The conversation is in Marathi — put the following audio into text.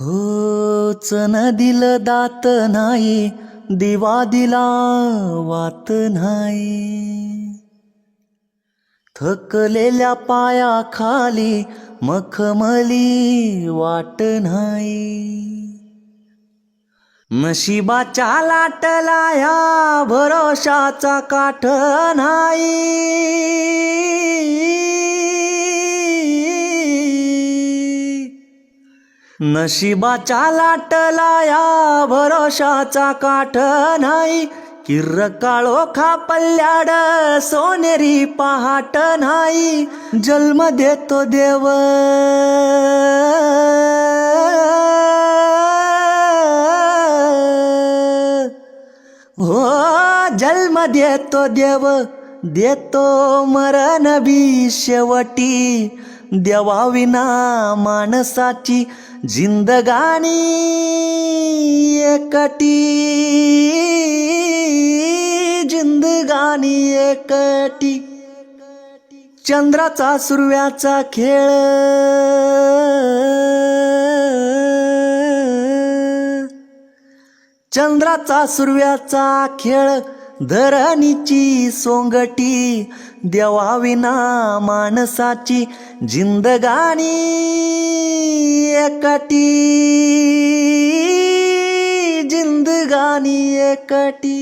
हो चन दिलं दात नाही दिवा दिला वात नाही. थकलेल्या पायाखाली मखमली वाट नाही. नशिबाच्या लाटला ह्या भरोशाचा काठ नाही. नशिबाच्या लाटला या भरोशाचा काठ नाही. किर्र काळो खापल्याड सोनेरी पहाट नाही. जन्म देतो देव. हो जन्म देतो देव. देतो मरण बी शेवटी. देवाविना माणसाची जिंदगानी एकटी जिंदगानी एकटी. चंद्राचा सुरव्याचा खेळ. चंद्राचा सुरव्याचा खेळ. धरणीची सोंगटी देवाविना माणसाची जिंदगानी एकटी जिंदगानी एकटी